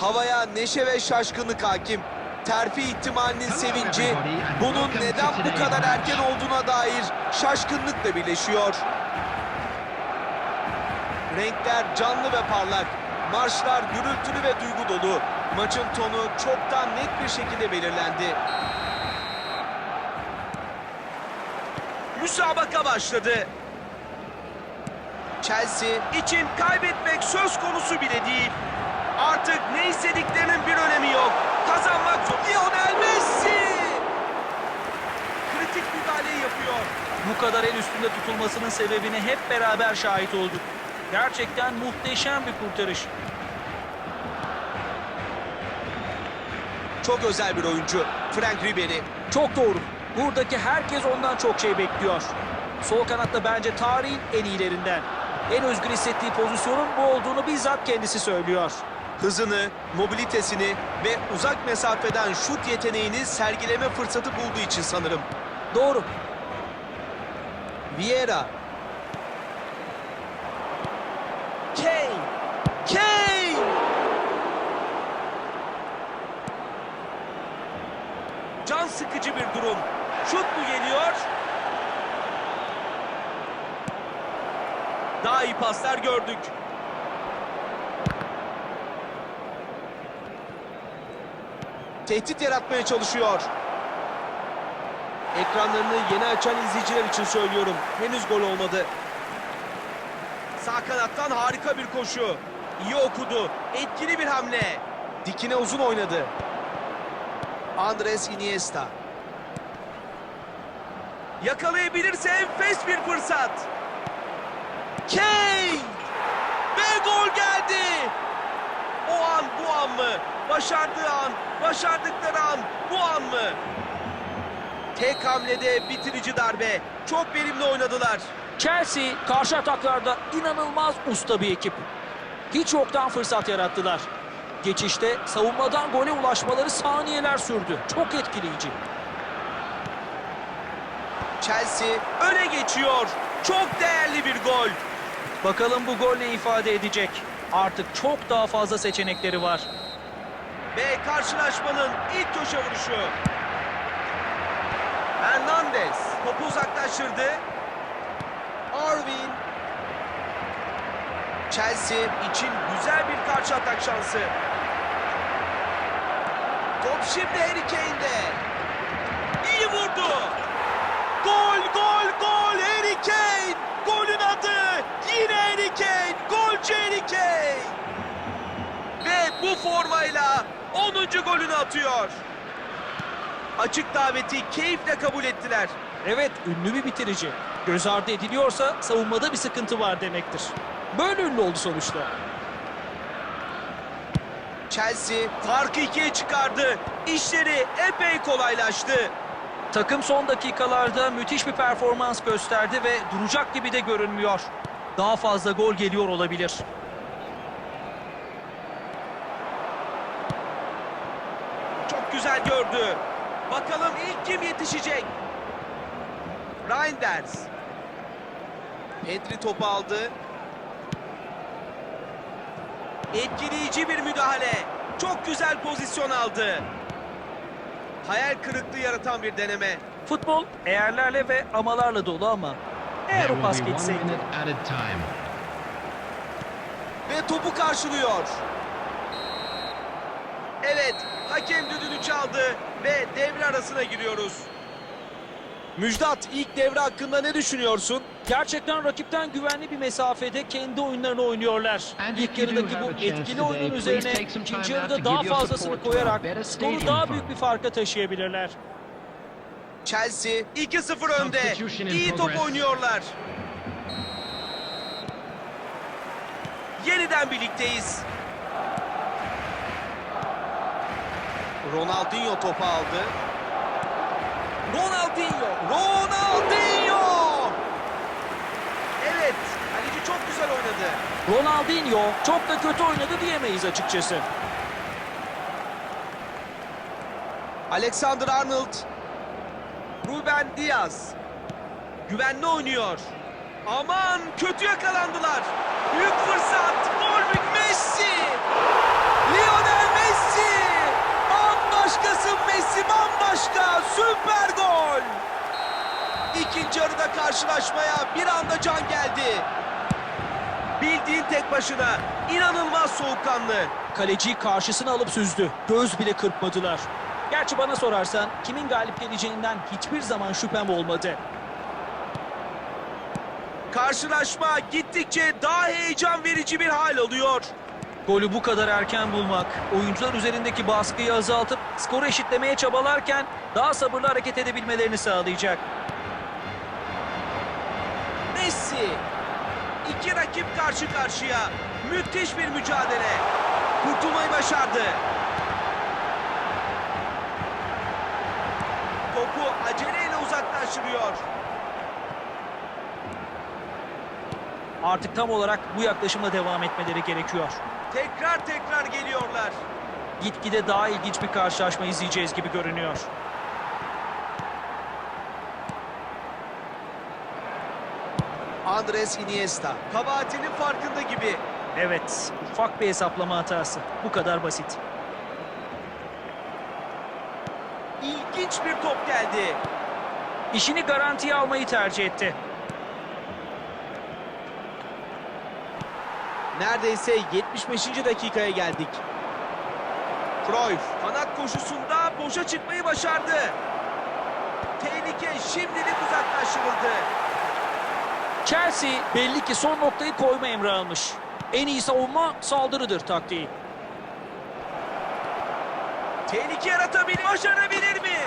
Havaya neşe ve şaşkınlık hakim. Terfi ihtimalinin sevinci bunun neden bu kadar erken olduğuna dair şaşkınlıkla birleşiyor. Renkler canlı ve parlak. Marşlar gürültülü ve duygu dolu. Maçın tonu çoktan net bir şekilde belirlendi. Müsabaka başladı. Chelsea için kaybetmek söz konusu bile değil. Artık ne istediklerinin bir önemi yok. Kazanmak. Lionel Messi! Kritik müdahaleyi yapıyor. Bu kadar el üstünde tutulmasının sebebine hep beraber şahit olduk. Gerçekten muhteşem bir kurtarış. Çok özel bir oyuncu. Frank Ribery. Çok doğru. Buradaki herkes ondan çok şey bekliyor. Sol kanatta bence tarihin en iyilerinden. En özgür hissettiği pozisyonun bu olduğunu bizzat kendisi söylüyor. Hızını, mobilitesini ve uzak mesafeden şut yeteneğini sergileme fırsatı bulduğu için sanırım. Doğru. Vieira. Kane. Kane! Can sıkıcı bir durum. Şut mu geliyor? Daha iyi paslar gördük. Tehdit yaratmaya çalışıyor. Ekranlarını yeni açan izleyiciler için söylüyorum. Henüz gol olmadı. Sağ kanattan harika bir koşu. İyi okudu. Etkili bir hamle. Dikine uzun oynadı. Andres Iniesta. Yakalayabilirse enfes bir fırsat. Kane! Ve gol geldi. O an bu an mı? Başardığı an, başardıkları an bu an mı? Tek hamlede bitirici darbe. Çok verimli oynadılar. Chelsea karşı ataklarda inanılmaz usta bir ekip. Hiç yoktan fırsat yarattılar. Geçişte savunmadan gole ulaşmaları saniyeler sürdü. Çok etkileyici. Chelsea öne geçiyor. Çok değerli bir gol. Bakalım bu gol ne ifade edecek. Artık çok daha fazla seçenekleri var. Ve karşılaşmanın ilk köşe vuruşu. Hernandez topu uzaklaştırdı. Arvin. Chelsea için güzel bir karşı atak şansı. Top şimdi Harry Kane'de. İyi vurdu. Gol, gol, gol Harry Kane. Golün adı yine Harry Kane. Golcü Harry Kane. Ve bu formayla 10. golünü atıyor. Açık daveti keyifle kabul ettiler. Evet, ünlü bir bitirici. Göz ardı ediliyorsa savunmada bir sıkıntı var demektir. Böyle ünlü oldu sonuçta. Chelsea farkı ikiye çıkardı. İşleri epey kolaylaştı. Takım son dakikalarda müthiş bir performans gösterdi ve duracak gibi de görünmüyor. Daha fazla gol geliyor olabilir. Çok güzel gördü. Bakalım ilk kim yetişecek? Reinders. Pedri topu aldı. Etkileyici bir müdahale. Çok güzel pozisyon aldı. Hayal kırıklığı yaratan bir deneme. Futbol eğerlerle ve amalarla dolu ama eğer o pas geçseydi. Ve topu karşılıyor. Evet, hakem düdüğünü çaldı ve devre arasına giriyoruz. Müjdat, ilk devre hakkında ne düşünüyorsun? Gerçekten rakipten güvenli bir mesafede kendi oyunlarını oynuyorlar. And İlk yarıdaki bu etkili today, oyunun üzerine ikinci yarıda daha fazlasını koyarak skoru daha büyük bir farka taşıyabilirler. Chelsea 2-0 önde. İyi top oynuyorlar. Yeniden birlikteyiz. Ronaldinho topu aldı. Ronaldinho, Ronaldinho! Evet, kaleci çok güzel oynadı. Ronaldinho çok da kötü oynadı diyemeyiz açıkçası. Alexander Arnold. Ruben Diaz. Güvenli oynuyor. Aman kötü yakalandılar. Büyük fırsat. Gol? Messi. Kalesi bambaşka. Süper gol. İkinci yarıda karşılaşmaya bir anda can geldi. Bildiğin tek başına. inanılmaz soğukkanlı. Kaleciyi karşısına alıp süzdü. Göz bile kırpmadılar. Gerçi bana sorarsan kimin galip geleceğinden hiçbir zaman şüphem olmadı. Karşılaşma gittikçe daha heyecan verici bir hal alıyor. Golü bu kadar erken bulmak, oyuncular üzerindeki baskıyı azaltıp skoru eşitlemeye çabalarken daha sabırlı hareket edebilmelerini sağlayacak. Messi. İki rakip karşı karşıya. Müthiş bir mücadele. Kurtulmayı başardı. Topu aceleyle uzaklaştırıyor. Artık tam olarak bu yaklaşımla devam etmeleri gerekiyor. Tekrar tekrar geliyorlar. Gitgide daha ilginç bir karşılaşma izleyeceğiz gibi görünüyor. Andres Iniesta. Kabahatinin farkında gibi. Evet, ufak bir hesaplama hatası. Bu kadar basit. İlginç bir top geldi. İşini garantiye almayı tercih etti. Neredeyse 75. dakikaya geldik. Cruyff kanat koşusunda boşa çıkmayı başardı. Tehlike şimdilik uzaklaştırıldı. Chelsea belli ki son noktayı koyma emri almış. En iyi savunma saldırıdır taktiği. Tehlike yaratabilir, başarabilir mi?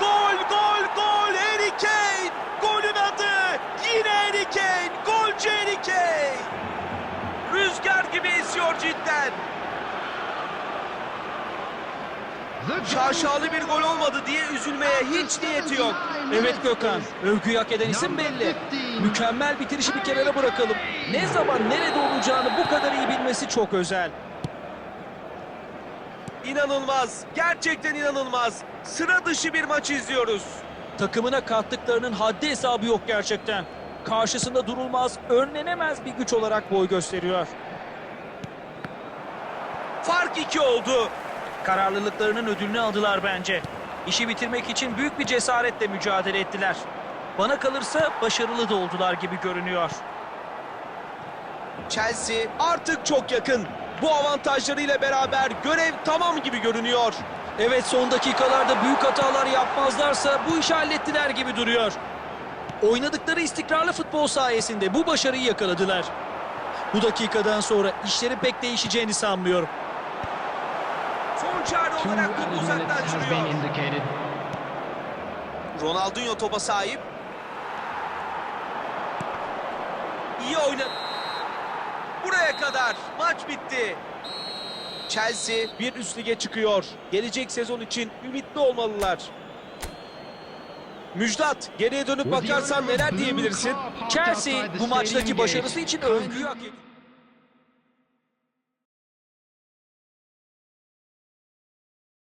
Gol, gol, gol! Harry Kane! Golün adı yine Harry Kane! Golcü Harry Kane! Rüzgar gibi esiyor cidden. Şaşalı bir gol olmadı diye üzülmeye hiç niyeti yok. Evet Gökhan, övgüyü hak eden isim belli. Mükemmel bitirişi bir kenara bırakalım. Ne zaman nerede olacağını bu kadar iyi bilmesi çok özel. İnanılmaz, gerçekten inanılmaz. Sıra dışı bir maç izliyoruz. Takımına kattıklarının haddi hesabı yok gerçekten. Karşısında durulmaz, önlenemez bir güç olarak boy gösteriyor. Fark iki oldu. Kararlılıklarının ödülünü aldılar bence. İşi bitirmek için büyük bir cesaretle mücadele ettiler. Bana kalırsa başarılı da oldular gibi görünüyor. Chelsea artık çok yakın. Bu avantajlarıyla beraber görev tamam gibi görünüyor. Evet son dakikalarda büyük hatalar yapmazlarsa bu işi hallettiler gibi duruyor. Oynadıkları istikrarlı futbol sayesinde bu başarıyı yakaladılar. Bu dakikadan sonra işleri pek değişeceğini sanmıyorum. Son çare olarak topu uzaklaştırıyor. indicated. Ronaldinho topa sahip. İyi oynadı. Buraya kadar maç bitti. Chelsea bir üst lige çıkıyor. Gelecek sezon için ümitli olmalılar. Müjdat, geriye dönüp bakarsan neler diyebilirsin? Chelsea bu maçtaki başarısı için övgüyü hak ediyor.